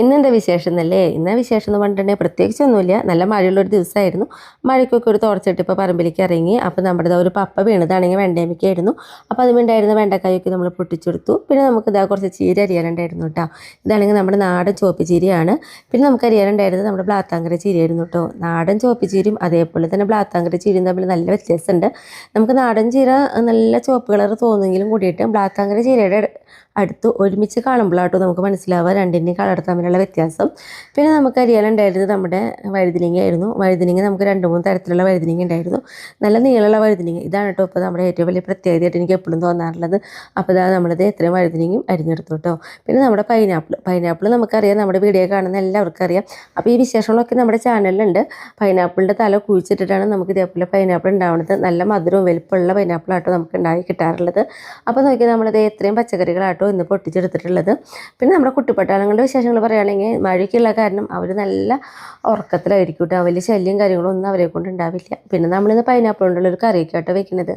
ഇന്നെന്താ വിശേഷം എന്നല്ലേ ഇന്ന വിശേഷം എന്ന് പറഞ്ഞിട്ടുണ്ടെങ്കിൽ പ്രത്യേകിച്ചൊന്നുമില്ല. നല്ല മഴയുള്ളൊരു ദിവസമായിരുന്നു. മഴയ്ക്കൊക്കെ ഒരു തുറച്ചിട്ട് ഇപ്പോൾ പറമ്പിലേക്ക് ഇറങ്ങി. അപ്പോൾ നമ്മുടെ ഒരു പപ്പ വീണതാണെങ്കിൽ വെണ്ടയമ്മയ്ക്കായിരുന്നു. അപ്പോൾ അതുമുണ്ടായിരുന്ന വെണ്ടക്കായൊക്കെ നമ്മൾ പൊട്ടിച്ചെടുത്തു. പിന്നെ നമുക്ക് ഇതാ കുറച്ച് ചീര അരിയാനുണ്ടായിരുന്നു കേട്ടോ. ഇതാണെങ്കിൽ നമ്മുടെ നാടൻ ചോപ്പ് ചീരയാണ്. പിന്നെ നമുക്ക് അരിയാനുണ്ടായിരുന്നത് നമ്മുടെ ബ്ലാത്താങ്കര ചീരയായിരുന്നു കേട്ടോ. നാടൻ ചോപ്പ് ചീരയും അതേപോലെ തന്നെ ബ്ലാത്താങ്കര ചീരയും തമ്മിൽ നല്ല വ്യത്യാസമുണ്ട്. നമുക്ക് നാടൻ ചീര നല്ല ചുവപ്പ് കളർ തോന്നുമെങ്കിലും കൂടിയിട്ട് ബ്ലാത്താങ്കര ചീരയുടെ അടുത്ത് ഒരുമിച്ച് കാണുമ്പോഴാട്ടോ നമുക്ക് മനസ്സിലാവുക രണ്ടിന്റെയും കളർ തമ്മിലുള്ള വ്യത്യാസം. പിന്നെ നമുക്ക് അരിയാനുണ്ടായിരുന്നത് നമ്മുടെ വഴുതിനിങ്ങ ആയിരുന്നു വഴുതിനിങ്ങ നമുക്ക് രണ്ട് മൂന്ന് തരത്തിലുള്ള വഴുതിനിങ്ങ ഉണ്ടായിരുന്നു. നല്ല നീളമുള്ള വഴുതിനിങ്ങ. ഇതാണ് കേട്ടോ ഇപ്പോൾ നമ്മുടെ ഏറ്റവും വലിയ പ്രത്യേകതയായിട്ട് എനിക്ക് എപ്പോഴും തോന്നാറുള്ളത്. അപ്പോൾ ഇതാ നമ്മളത് എത്രയും വഴുതിനിങ്ങയും അരിഞ്ഞെടുത്തു കേട്ടോ. പിന്നെ നമ്മുടെ പൈനാപ്പിൾ പൈനാപ്പിൾ നമുക്കറിയാം നമ്മുടെ വീഡിയോ കാണുന്ന എല്ലാവർക്കും അറിയാം. അപ്പോൾ ഈ വിശേഷങ്ങളൊക്കെ നമ്മുടെ ചാനലിലുണ്ട് പൈനാപ്പിളിന്റെ തല കുഴിച്ചിട്ടിട്ടാണ് നമുക്ക് ഇതേപോലെ പൈനാപ്പിൾ ഉണ്ടാവുന്നത്. നല്ല മധുരവും വലുപ്പമുള്ള പൈനാപ്പിളാട്ടോ നമുക്ക് ഉണ്ടായി കിട്ടാറുള്ളത്. അപ്പോൾ നോക്കിയാൽ നമ്മളത് എത്രയും പച്ചക്കറികളാട്ടോ ഇന്ന് പൊട്ടിച്ചെടുത്തിട്ടുള്ളത്. പിന്നെ നമ്മുടെ കുട്ടിപ്പട്ടാളങ്ങളുടെ വിശേഷങ്ങൾ പറയുകയാണെങ്കിൽ മഴയ്ക്കുള്ള കാരണം അവർ നല്ല ഉറക്കത്തിലായിരിക്കും കേട്ടോ. വലിയ ശല്യം കാര്യങ്ങളൊന്നും അവരെ കൊണ്ട് ഉണ്ടാവില്ല പിന്നെ നമ്മളിന്ന് പൈനാപ്പിൾ കൊണ്ടുള്ളൊരു കറിയൊക്കെ ആട്ടോ വെക്കുന്നത്.